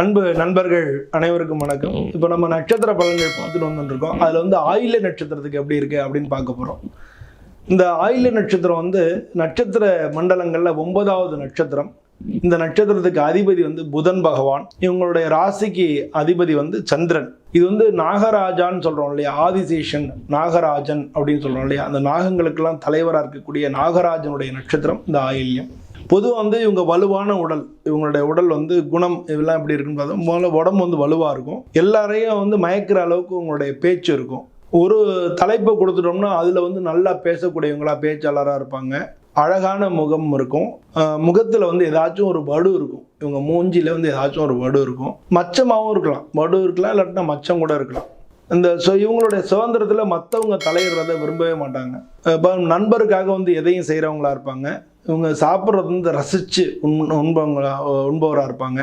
அன்பு நண்பர்கள் அனைவருக்கும் வணக்கம். இப்போ நம்ம நட்சத்திர பலன்கள் பார்த்துட்டு வந்துருக்கோம் அதில் வந்து ஆயில்ய நட்சத்திரத்துக்கு எப்படி இருக்கு அப்படின்னு பார்க்க போகிறோம் இந்த ஆயில்ய நட்சத்திரம் வந்து நட்சத்திர மண்டலங்களில் ஒன்பதாவது நட்சத்திரம். இந்த நட்சத்திரத்துக்கு அதிபதி வந்து புதன் பகவான். இவங்களுடைய ராசிக்கு அதிபதி வந்து சந்திரன். இது வந்து நாகராஜான்னு சொல்கிறோம் இல்லையா? ஆதிசேஷன் நாகராஜன் அப்படின்னு சொல்கிறோம் இல்லையா? அந்த நாகங்களுக்கெல்லாம் தலைவராக இருக்கக்கூடிய நாகராஜனுடைய நட்சத்திரம் இந்த ஆயில்யம். பொதுவாக வந்து இவங்க வலுவான உடல் இவங்களுடைய உடல் வந்து குணம் இதெல்லாம் எப்படி இருக்குன்னு பார்த்தா முதல்ல உடம்பு வந்து வலுவாக இருக்கும். எல்லாரையும் வந்து மயக்கிற அளவுக்கு உங்களுடைய பேச்சு இருக்கும். ஒரு தலைப்பை கொடுத்துட்டோம்னா அதில் வந்து நல்லா பேசக்கூடியவங்களா பேச்சாளராக இருப்பாங்க. அழகான முகம் இருக்கும். முகத்தில் வந்து ஏதாச்சும் ஒரு வடு இருக்கும். இவங்க மூஞ்சியில் வந்து ஏதாச்சும் ஒரு வடு இருக்கும். மச்சமாகவும் இருக்கலாம். வடு இருக்கலாம் இல்லாட்டினா மச்சம் கூட இருக்கலாம். இந்த ஸோ இவங்களுடைய சுதந்திரத்தில் மற்றவங்க தலையிடுறதை விரும்பவே மாட்டாங்க. இப்போ நண்பருக்காக வந்து எதையும் செய்கிறவங்களா இருப்பாங்க. இவங்க சாப்பிட்றது வந்து ரசித்து உண் உண்பவங்களா உண்பவராக இருப்பாங்க.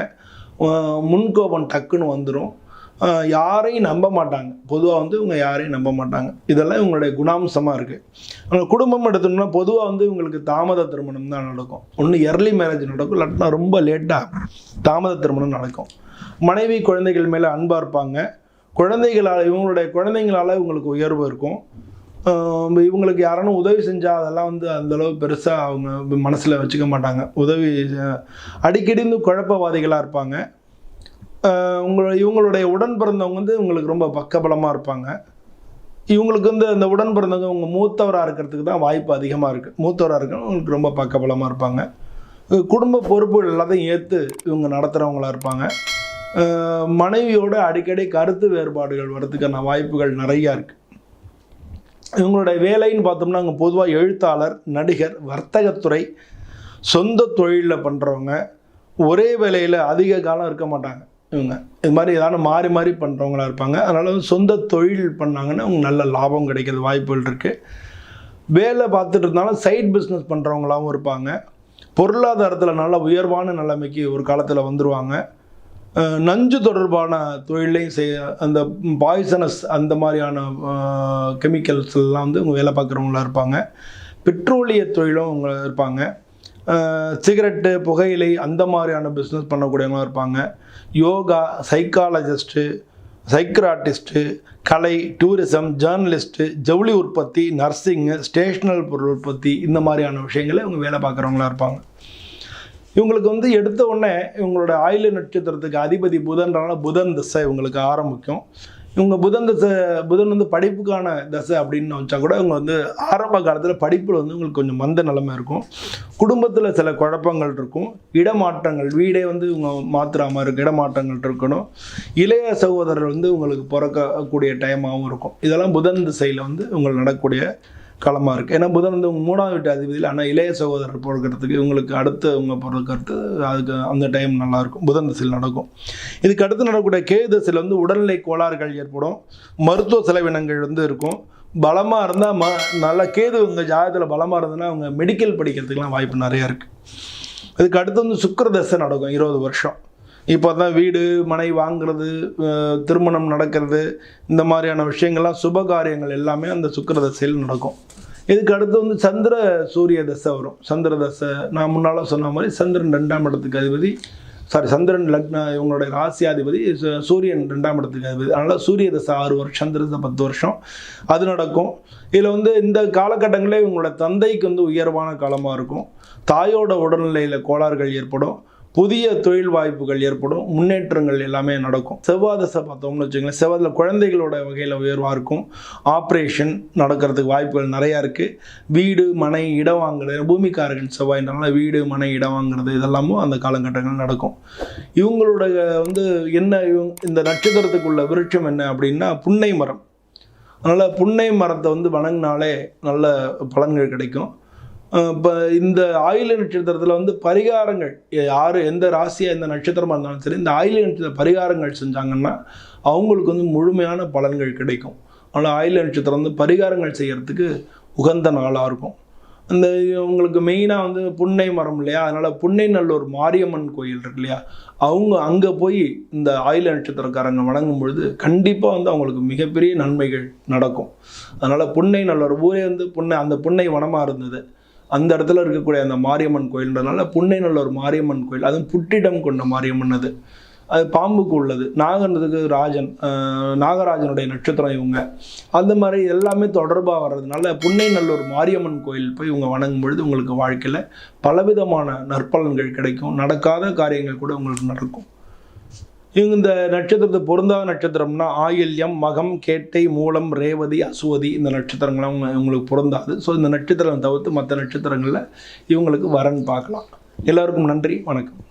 முன்கோபம் டக்குன்னு வந்துடும் யாரையும் நம்ப மாட்டாங்க. பொதுவாக வந்து இவங்க யாரையும் நம்ப மாட்டாங்க. இதெல்லாம் இவங்களுடைய குணாம்சமாக இருக்குது அவங்க குடும்பம் எடுத்தோம்னா பொதுவாக வந்து இவங்களுக்கு தாமத திருமணம் தான் நடக்கும். ஒன்று எர்லி மேரேஜ் நடக்கும் இல்லாட்டினா ரொம்ப லேட்டாக தாமத திருமணம் நடக்கும். மனைவி குழந்தைகள் மேலே அன்பாக இருப்பாங்க. குழந்தைகளால் இவங்களுடைய குழந்தைங்களால் இவங்களுக்கு உயர்வு இருக்கும். இவங்களுக்கு யாரானும் உதவி செஞ்சால் அதெல்லாம் வந்து அந்தளவு பெருசாக அவங்க மனசில் வச்சுக்க மாட்டாங்க. உதவி அடிக்கடி வந்து குழப்பவாதிகளாக இருப்பாங்க. ஆஹ் இவங்களுடைய உடன் பிறந்தவங்க வந்து உங்களுக்கு ரொம்ப பக்கபலமாக இருப்பாங்க. இவங்களுக்கு வந்து அந்த உடன் பிறந்தவங்க உங்க மூத்தவராக இருக்கிறதுக்கு தான் வாய்ப்பு அதிகமாக இருக்குது மூத்தவராக இருக்கணும் உங்களுக்கு ரொம்ப பக்கபலமாக இருப்பாங்க. குடும்ப பொறுப்புகள் எல்லாத்தையும் ஏற்று இவங்க நடத்துகிறவங்களா இருப்பாங்க. மனைவியோட அடிக்கடி கருத்து வேறுபாடுகள் வர்றதுக்கான வாய்ப்புகள் நிறையா இருக்குது இவங்களுடைய வேலைன்னு பார்த்தோம்னா அங்கே பொதுவாக எழுத்தாளர் நடிகர் வர்த்தகத்துறை சொந்த தொழிலில் பண்ணுறவங்க ஒரே வேலையில் அதிக காலம் இருக்க மாட்டாங்க. இவங்க. இது மாதிரி ஏதாவது மாறி மாறி பண்ணுறவங்களா இருப்பாங்க. அதனால் வந்து சொந்த தொழில் பண்ணாங்கன்னா அவங்க நல்ல லாபம் கிடைக்கிறது வாய்ப்புகள் இருக்குது வேலை பார்த்துட்டு இருந்தாலும் சைட் பிஸ்னஸ் பண்ணுறவங்களாவும் இருப்பாங்க. பொருளாதாரத்தில் நல்ல உயர்வான நிலைமைக்கு ஒரு காலத்தில் வந்துடுவாங்க நஞ்சு தொடர்பான தொழிலையும் செய்ய அந்த பாய்சனஸ் அந்த மாதிரியான கெமிக்கல்ஸ் எல்லாம் வந்து இவங்க வேலை பார்க்குறவங்களா இருப்பாங்க. பெட்ரோலிய தொழிலும் அவங்க இருப்பாங்க. சிகரெட்டு புகையிலை அந்த மாதிரியான பிஸ்னஸ் பண்ணக்கூடியவங்களாம் இருப்பாங்க. யோகா சைக்காலஜிஸ்ட்டு சைக்ராட்டிஸ்ட்டு கலை டூரிசம் ஜேர்னலிஸ்ட்டு ஜவுளி உற்பத்தி நர்சிங்கு ஸ்டேஷனல் பொருள் உற்பத்தி இந்த மாதிரியான விஷயங்களை இவங்க வேலை பார்க்குறவங்களா இருப்பாங்க. இவங்களுக்கு வந்து எடுத்த உடனே இவங்களோட ஆயுள் நட்சத்திரத்துக்கு அதிபதி புதன்றனால புதன் திசை இவங்களுக்கு ஆரம்பிக்கும். இவங்க புதன் திசை புதன் வந்து படிப்புக்கான தசை அப்படின்னு வச்சா கூட இவங்க வந்து ஆரம்ப காலத்தில் படிப்பில் வந்து உங்களுக்கு கொஞ்சம் மந்த நிலைமை இருக்கும். குடும்பத்தில் சில குழப்பங்கள் இருக்கும். இடமாற்றங்கள் வீடே வந்து இவங்க மாற்றுற மாதிரி இருக்கும். இடமாற்றங்கள் இருக்கணும். இளைய சகோதரர் வந்து உங்களுக்கு பிறக்கக்கூடிய டைமாகவும் இருக்கும். இதெல்லாம் புதன் திசையில் வந்து உங்களுக்கு நடக்கக்கூடிய களமாக இருக்குது ஏன்னா புதன் வந்து மூணாவது வீட்டு அதிபதியில் ஆனால் இளைய சகோதரர் பிறக்கிறதுக்கு இவங்களுக்கு அடுத்து அவங்க பிறக்கிறது அதுக்கு அந்த டைம் நல்லாயிருக்கும் புதன் திசையில் நடக்கும். இதுக்கு அடுத்து நடக்கக்கூடிய கே திசையில் வந்து உடல்நிலை கோளாறுகள் ஏற்படும். மருத்துவ செலவினங்கள் வந்து இருக்கும். பலமாக இருந்தால் ம நல்ல கேது உங்கள் ஜாதகத்தில் பலமாக இருந்ததுன்னா அவங்க மெடிக்கல் படிக்கிறதுக்கெலாம் வாய்ப்பு நிறையா இருக்குது இதுக்கு அடுத்து வந்து சுக்கர தசை நடக்கும் இருபது வருஷம். இப்போ தான் வீடு மனை வாங்குறது திருமணம் நடக்கிறது இந்த மாதிரியான விஷயங்கள்லாம் சுப காரியங்கள் எல்லாமே அந்த சுக்கிர தசையில் நடக்கும். இதுக்கு அடுத்து வந்து சந்திர சூரிய தசை வரும். சந்திர தசை நான் முன்னால் சொன்ன மாதிரி சந்திரன் ரெண்டாம் இடத்துக்கு அதிபதி சாரி சந்திரன் லக்ன இவங்களுடைய ராசியாதிபதி சூரியன் ரெண்டாம் இடத்துக்கு அதிபதி. அதனால் சூரிய தசை ஆறு வருஷம் சந்திர தசை பத்து வருஷம். அது நடக்கும். இதில் வந்து இந்த காலகட்டங்களே இவங்களோட தந்தைக்கு வந்து உயர்வான காலமாக இருக்கும். தாயோட உடல்நிலையில் கோளாறுகள் ஏற்படும். புதிய தொழில் வாய்ப்புகள் ஏற்படும் முன்னேற்றங்கள் எல்லாமே நடக்கும். செவ்வாதசை பார்த்தோம்னு வச்சுக்கோங்களேன் செவ்வாதில் குழந்தைகளோட வகையில் உயர்வாக இருக்கும். ஆப்ரேஷன் நடக்கிறதுக்கு வாய்ப்புகள் நிறையா இருக்குது வீடு மனை இடம் வாங்குறது பூமிக்காரர்கள் செவ்வாயின்றனால வீடு மனை இடம் வாங்குறது இதெல்லாமும் அந்த காலகட்டங்கள் நடக்கும். இவங்களோட வந்து என்ன இவங்க இந்த நட்சத்திரத்துக்குள்ள விருட்சம் என்ன அப்படின்னா புன்னை மரம். அதனால் புன்னை மரத்தை வந்து வணங்கினாலே நல்ல பலன்கள் கிடைக்கும். இப்போ இந்த ஆயுள நட்சத்திரத்தில் வந்து பரிகாரங்கள் யார் எந்த ராசியாக எந்த நட்சத்திரமாக இருந்தாலும் சரி இந்த ஆயுள நட்சத்திர பரிகாரங்கள் செஞ்சாங்கன்னா அவங்களுக்கு வந்து முழுமையான பலன்கள் கிடைக்கும். ஆனால் ஆயுள நட்சத்திரம் வந்து பரிகாரங்கள் செய்கிறதுக்கு உகந்த நாளாக இருக்கும். அந்த உங்களுக்கு மெயினாக வந்து புன்னை மரம் இல்லையா? அதனால் புன்னை நல்லூர் மாரியம்மன் கோயில் இருக்கு இல்லையா? அவங்க அங்கே போய் இந்த ஆயுள நட்சத்திரக்காரங்க வணங்கும் பொழுது கண்டிப்பாக வந்து அவங்களுக்கு மிகப்பெரிய நன்மைகள் நடக்கும். அதனால் புன்னை நல்லூர் ஊரே வந்து புன்னை அந்த புன்னை வனமாக இருந்தது. அந்த இடத்துல இருக்கக்கூடிய அந்த மாரியம்மன் கோயில்ன்றதுனால புன்னைநல்லூர் மாரியம்மன் கோயில் அதுவும் புட்டிடம் கொண்ட மாரியம்மன் அது. அது பாம்புக்கு உள்ளது. நாகன்றதுக்கு ராஜன் நாகராஜனுடைய நட்சத்திரம் இவங்க. அந்த மாதிரி எல்லாமே தொடர்பாக வர்றதுனால புன்னைநல்லூர் மாரியம்மன் கோயில் போய் இவங்க வணங்கும் பொழுது உங்களுக்கு வாழ்க்கையில் பலவிதமான நற்பலன்கள் கிடைக்கும். நடக்காத காரியங்கள் கூட உங்களுக்கு நடக்கும். இந்த நட்சத்திரத்தை பொருந்தாத நட்சத்திரம்னா ஆயில்யம் மகம் கேட்டை மூலம் ரேவதி அசுவதி இந்த நட்சத்திரங்கள்லாம் அவங்க இவங்களுக்கு பொருந்தாது. ஸோ இந்த நட்சத்திரம் தவிர்த்து மற்ற நட்சத்திரங்களில் இவங்களுக்கு வரன் பார்க்கலாம். எல்லாருக்கும் நன்றி வணக்கம்.